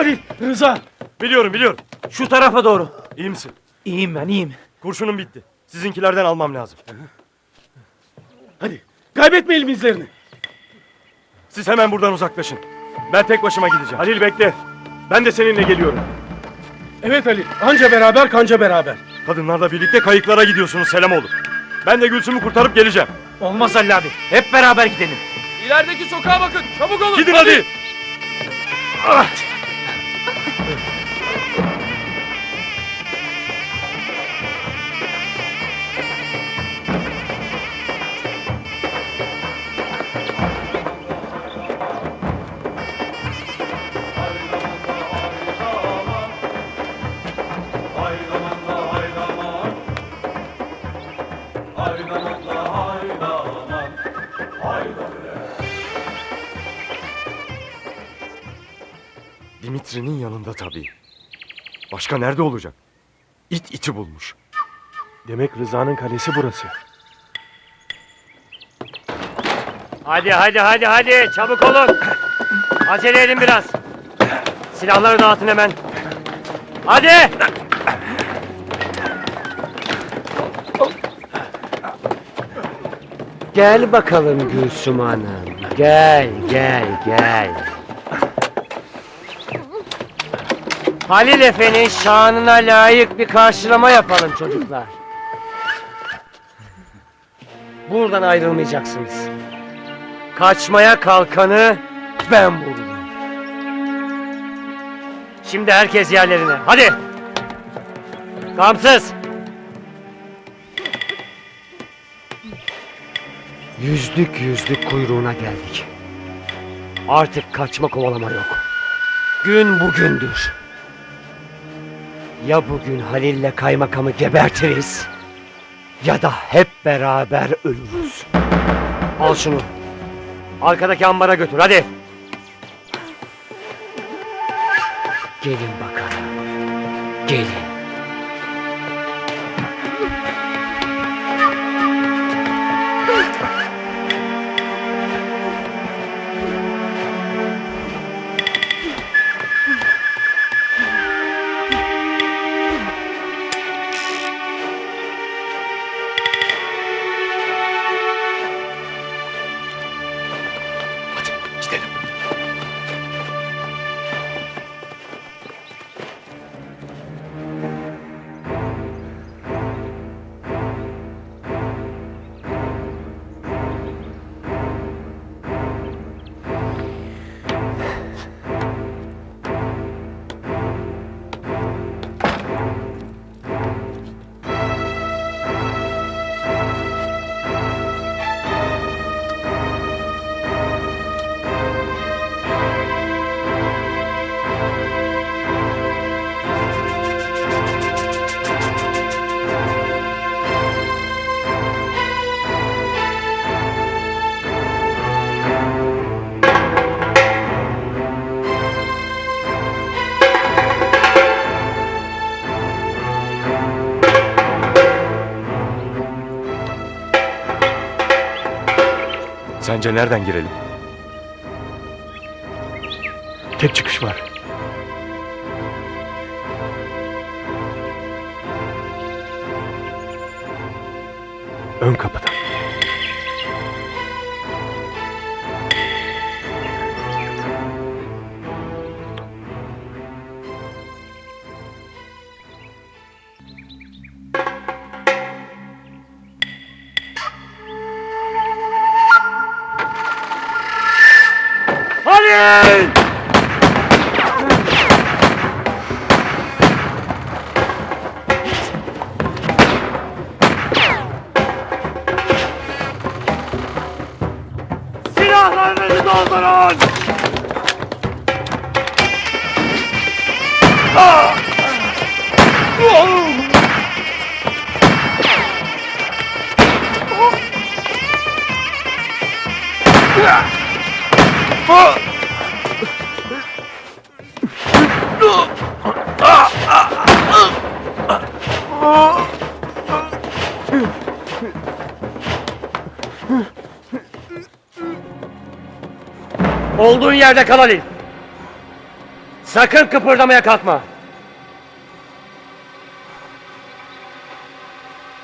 Halil, Rıza. Biliyorum biliyorum. Şu tarafa doğru. İyi misin? İyiyim ben iyiyim. Kurşunum bitti. Sizinkilerden almam lazım. Hadi kaybetmeyelim izlerini. Siz hemen buradan uzaklaşın. Ben tek başıma gideceğim. Halil bekle. Ben de seninle geliyorum. Evet Halil. Anca beraber kanca beraber. Kadınlarla birlikte kayıklara gidiyorsunuz Selamoğlu. Ben de Gülsüm'ü kurtarıp geleceğim. Olmaz Halil abi. Hep beraber gidelim. İlerideki sokağa bakın. Çabuk olun. Gidin hadi. Dimitri'nin yanında tabii. Başka nerede olacak? İt iti bulmuş. Demek Rıza'nın kalesi burası. Hadi hadi hadi hadi çabuk olun. Acele edin biraz. Silahları dağıtın hemen. Hadi. Gel bakalım Gülsüm Hanım. Gel gel gel. Halil Efe'nin şanına layık bir karşılama yapalım çocuklar. Buradan ayrılmayacaksınız. Kaçmaya kalkanı ben vururum. Şimdi herkes yerlerine. Hadi. Gamsız. Yüzlük yüzlük kuyruğuna geldik. Artık kaçma kovalama yok. Gün bugündür. Ya bugün Halil'le kaymakamı gebertiriz ya da hep beraber ölürüz. Al şunu. Arkadaki ambara götür hadi. Gelin bakalım. Gelin. Sence nereden girelim? Tek çıkış var. Ön kapıdan. Halil! Silahlarınızı doldurun! Olduğun yerde kal Halil. Sakın kıpırdamaya kalkma.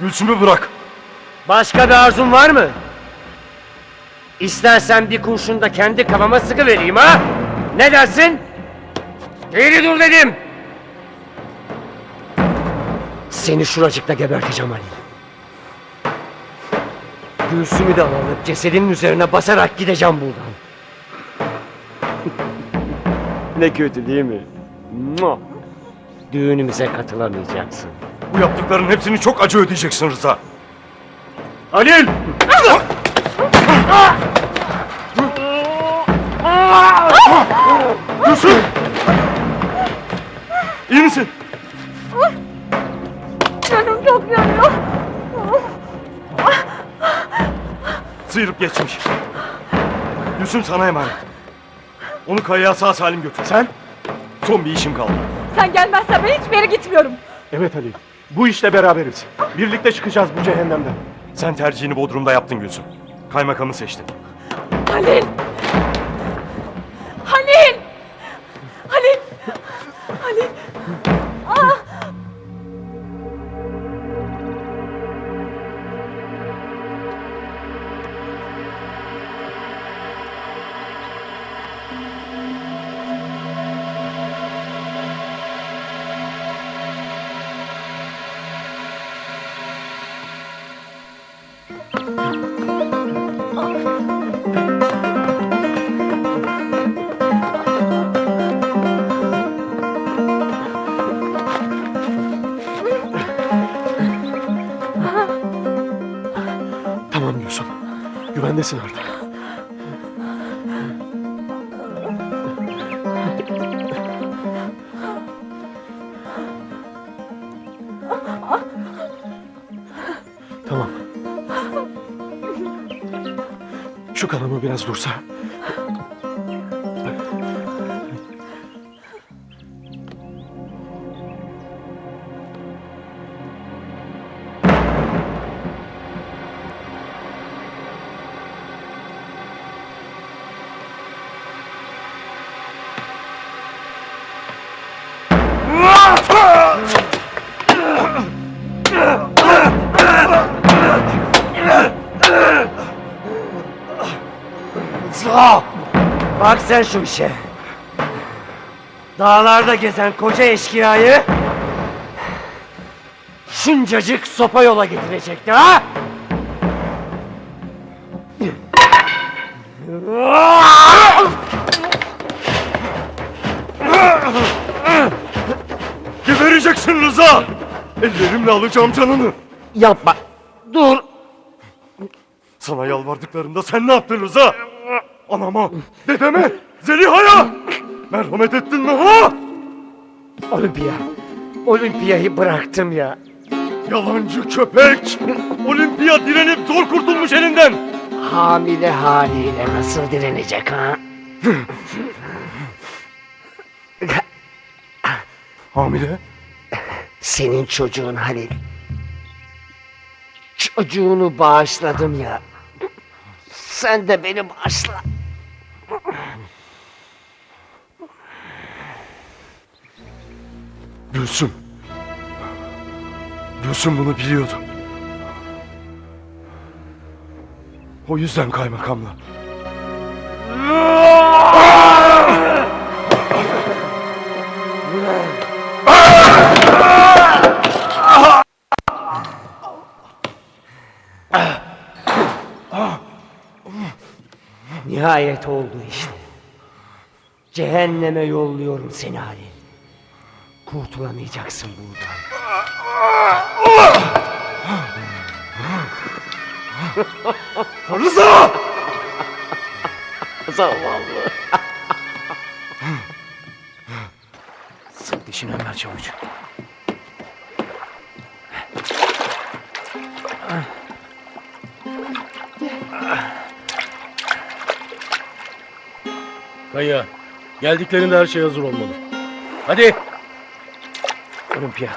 Gülsüm'ü bırak. Başka bir arzun var mı? İstersen bir kurşun da kendi kafama sıkı vereyim ha? Ne dersin? Geri dur dedim. Seni şuracıkta geberteceğim Ali. Gülsümü de alıp cesedinin üzerine basarak gideceğim buradan. Ne kötü değil mi? Mua! Düğünümüze katılamayacaksın. Bu yaptıkların hepsini çok acı ödeyeceksin Rıza. Halil! Gülsüm! İyi misin? Canım çok yanıyor. Sıyırıp geçmiş. Gülsüm sana emanet. Onu kayaya sağ salim götür. Sen? Son bir işim kaldı. Sen gelmezsen ben hiçbir yere gitmiyorum. Evet Halil. Bu işte beraberiz. Birlikte çıkacağız bu cehennemden. Sen tercihini Bodrum'da yaptın Gülsüm. Kaymakamı seçtin. Halil! Halil! Tamam Gülsüm. Güvendesin artık. Kanama biraz dursa. Bak sen şu işe. Dağlarda gezen koca eşkıyayı şuncacık sopa yola getirecekti ha? Gebereceksin Rıza! Ellerimle alacağım canını. Yapma. Dur. Sana yalvardıklarında sen ne yaptın Rıza? Anama, dedeme, Zeliha'ya! Merhamet ettin mi ha? Olimpiya. Olimpiyayı bıraktım ya. Yalancı köpek! Olimpiya direnip zor kurtulmuş elinden! Hamile haliyle nasıl direnecek ha? Hamile? Senin çocuğun Halil. Çocuğunu bağışladım ya. Sen de beni bağışla. Gülsüm. Gülsüm bunu biliyordu. O yüzden kaymakamla. Nihayet oldu işte. Cehenneme yolluyorum seni Halil. Kurtulamayacaksın buradan. Rıza! Zavallı. Sık dişini Ömer Çavuş. Kaya, geldiklerinde her şey hazır olmalı. Hadi. Olimpiya.